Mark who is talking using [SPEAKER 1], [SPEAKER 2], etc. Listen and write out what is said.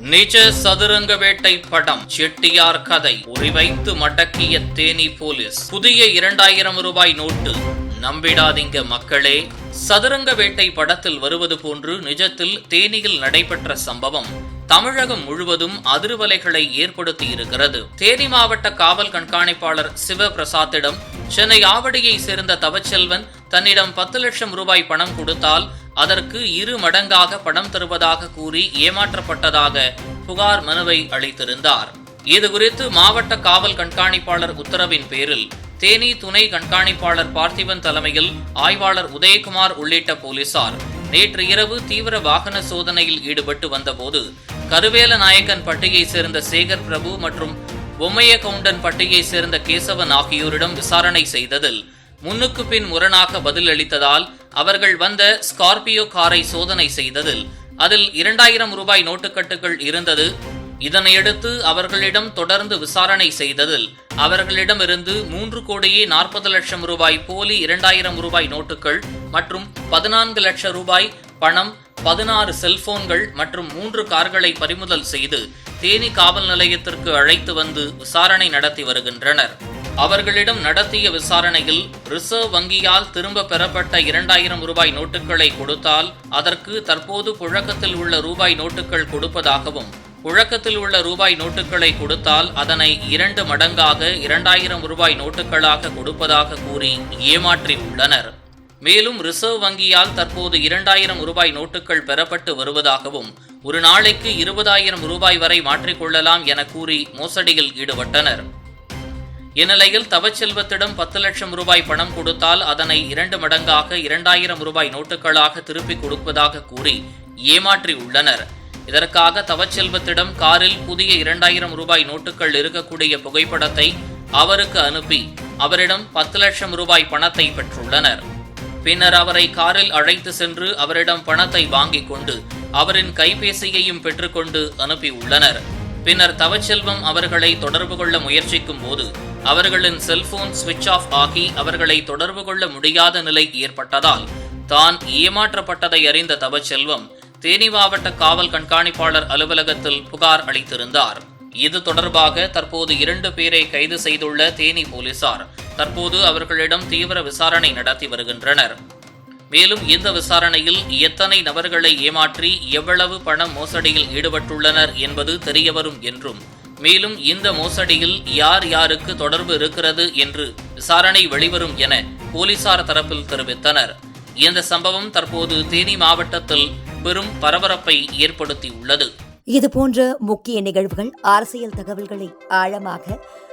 [SPEAKER 1] நிஜ சதுரங்க வேட்டை படம் செட்டியார் கதை உரிவைத்து மடக்கிய தேனி போலீஸ். புதிய இரண்டாயிரம் ரூபாய் நோட்டு. நம்பிடாதீங்க மக்களே. சதுரங்க வேட்டை படத்தில் வருவது போன்று நிஜத்தில் தேனியில் நடைபெற்ற சம்பவம் தமிழகம் முழுவதும் அதிர்வலைகளை ஏற்படுத்தி இருக்கிறது. தேனி மாவட்ட காவல் கண்காணிப்பாளர் சிவபிரசாத்திடம் சென்னை ஆவடியை சேர்ந்த தவச்செல்வன் தன்னிடம் பத்து லட்சம் ரூபாய் பணம் கொடுத்தால் அதற்கு இரு மடங்காக பணம் தருவதாக கூறி ஏமாற்றப்பட்டதாக புகார் மனுவை அளித்திருந்தார். இதுகுறித்து மாவட்ட காவல் கண்காணிப்பாளர் உத்தரவின் பேரில் தேனி துணை கண்காணிப்பாளர் பார்த்திபன் தலைமையில் ஆய்வாளர் உதயகுமார் உள்ளிட்ட போலீசார் நேற்று இரவு தீவிர வாகன சோதனையில் ஈடுபட்டு வந்தபோது கருவேல நாயக்கன் பட்டியை சேர்ந்த சேகர் பிரபு மற்றும் பொம்மைய கவுண்டன் பட்டியை சேர்ந்த கேசவன் ஆகியோரிடம் விசாரணை செய்ததில் முன்னுக்கு பின் முரணாக பதிலளித்ததால் அவர்கள் வந்த ஸ்கார்பியோ காரை சோதனை செய்ததில் அதில் இரண்டாயிரம் ரூபாய் நோட்டுக்கட்டுகள் இருந்தது. இதனையடுத்து அவர்களிடம் தொடர்ந்து விசாரணை செய்ததில் அவர்களிடமிருந்து மூன்று கோடியே நாற்பது லட்சம் ரூபாய் போலி இரண்டாயிரம் ரூபாய் நோட்டுகள் மற்றும் பதினான்கு லட்சம் ரூபாய் பணம் பதினாறு செல்போன்கள் மற்றும் மூன்று கார்களை பறிமுதல் செய்து தேனி காவல் நிலையத்திற்கு அழைத்து வந்து விசாரணை நடத்தி வருகின்றனர். அவர்களிடம் நடத்திய விசாரணையில் ரிசர்வ் வங்கியால் திரும்ப பெறப்பட்ட இரண்டாயிரம் ரூபாய் நோட்டுகளை கொடுத்தால் அதற்கு தற்போது புழக்கத்தில் உள்ள ரூபாய் நோட்டுகள் கொடுப்பதாகவும் புழக்கத்தில் உள்ள ரூபாய் நோட்டுகளை கொடுத்தால் அதனை இரண்டு மடங்காக இரண்டாயிரம் ரூபாய் நோட்டுகளாக கொடுப்பதாக கூறி ஏமாற்றி உள்ளனர் மேலும் ரிசர்வ் வங்கியால் தற்போது இரண்டாயிரம் ரூபாய் நோட்டுகள் பெறப்பட்டு வருவதாகவும் ஒரு நாளைக்கு இருபதாயிரம் ரூபாய் வரை மாற்றிக்கொள்ளலாம் என கூறி மோசடியில் ஈடுபட்டனர். இந்நிலையில் தவச்செல்வத்திடம் பத்து லட்சம் ரூபாய் பணம் கொடுத்தால் அதனை இரண்டு மடங்காக இரண்டாயிரம் ரூபாய் நோட்டுகளாக திருப்பிக் கொடுப்பதாக கூறி ஏமாற்றியுள்ளனர். இதற்காக தவச்செல்வத்திடம் காரில் புதிய இரண்டாயிரம் ரூபாய் நோட்டுகள் இருக்கக்கூடிய புகைப்படத்தை அவருக்கு அனுப்பி அவரிடம் பத்து லட்சம் ரூபாய் பணத்தை பெற்றுள்ளனர். பின்னர் அவரை காரில் அழைத்து சென்று அவரிடம் பணத்தை வாங்கிக் கொண்டு அவரின் கைபேசியையும் பெற்றுக்கொண்டு அனுப்பியுள்ளனர். பின்னர் தவச்செல்வம் அவர்களை தொடர்பு கொள்ள முயற்சிக்கும் போது அவர்களின் செல்போன் சுவிட்ச் ஆஃப் ஆகி அவர்களை தொடர்பு கொள்ள முடியாத நிலை ஏற்பட்டதால் தான் ஏமாற்றப்பட்டதை அறிந்த தவச்செல்வம் தேனி மாவட்ட காவல் கண்காணிப்பாளர் அலுவலகத்தில் புகார் அளித்திருந்தார். இது தொடர்பாக தற்போது இரண்டு பேரை கைது செய்துள்ள தேனி போலீசார் தற்போது அவர்களிடம் தீவிர விசாரணை நடத்தி வருகின்றனர். மேலும் இந்த விசாரணையில் எத்தனை நபர்களை ஏமாற்றி எவ்வளவு பணம் மோசடியில் ஈடுபட்டுள்ளனர் என்பது தெரியவரும் என்றும் மேலும் இந்த மோசடியில் யார் யாருக்கு தொடர்பு இருக்கிறது என்று விசாரணை வெளிவரும் என போலீசார் தரப்பில் தெரிவித்தனர். இந்த சம்பவம் தற்போது தேனி மாவட்டத்தில் பெரும் பரபரப்பை ஏற்படுத்தியுள்ளது.
[SPEAKER 2] இதுபோன்ற முக்கிய நிகழ்வுகள் அரசியல் தகவல்களை ஆழமாக